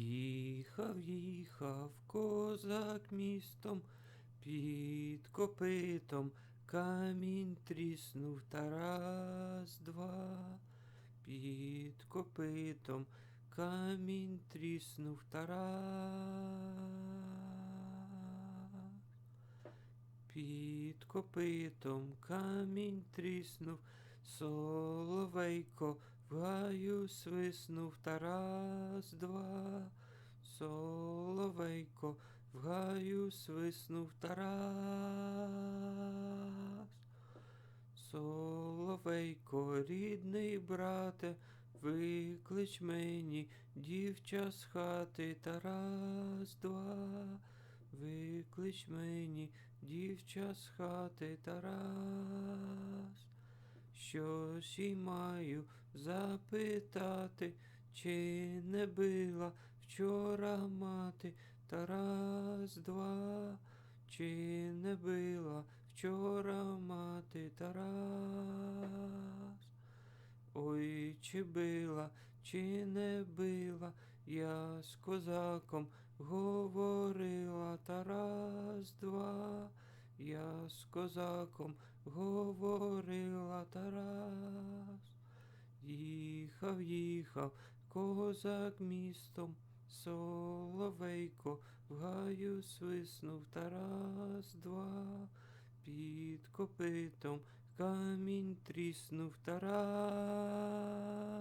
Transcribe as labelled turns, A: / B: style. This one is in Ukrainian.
A: Їхав, їхав козак містом, під копитом камінь тріснув та раз, два, під копитом камінь тріснув та раз. Під копитом камінь тріснув, соловейко в гаю свиснув та раз, два, соловейко в гаю свиснув та раз. Соловейко, рідний брате, виклич мені дівча з хати та раз, два. Виклич мені дівча з хати та раз. Щось їй маю запитати, чи не била вчора мати та раз, два, чи не била вчора мати та раз. Ой, чи била, чи не била, я з козаком говорила та раз, два, я з козаком говорила та раз. Їхав, їхав козак містом, соловейко в гаю свиснув та раз, два, під копитом камінь тріснув та раз.